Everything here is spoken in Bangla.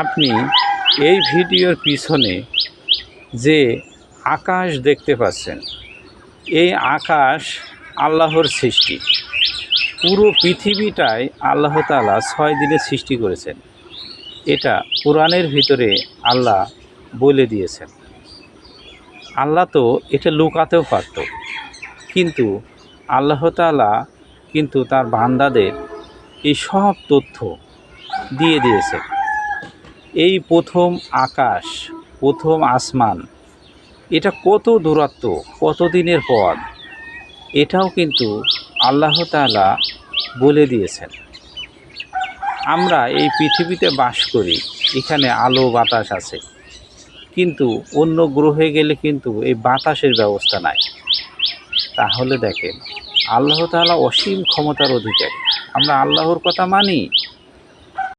আপনি এই ভিডিওর পিছনে যে আকাশ দেখতে পাচ্ছেন, এই আকাশ আল্লাহর সৃষ্টি। পুরো পৃথিবীটাই আল্লাহ তালা ছয় দিনে সৃষ্টি করেছেন। এটা কোরআনের ভিতরে আল্লাহ বলে দিয়েছেন। আল্লাহ তো এটা লুকাতেও পারত, কিন্তু আল্লাহ তাআলা কিন্তু তার বান্দাদের এই সব তথ্য দিয়ে দিয়েছে এই প্রথম আকাশ, প্রথম আসমান, এটা কত দূরত্ব, কত দিনের পথ এটাও কিন্তু আল্লাহ তাআলা বলে দিয়েছেন। আমরা এই পৃথিবীতে বাস করি, এখানে আলো, বাতাস আছে। কিন্তু অন্য গ্রহে গেলে কিন্তু এই বাতাসের ব্যবস্থা নাই। তাহলে দেখেন, আল্লাহ তাআলা অসীম ক্ষমতার অধিকারী। আমরা আল্লাহর কথা মানি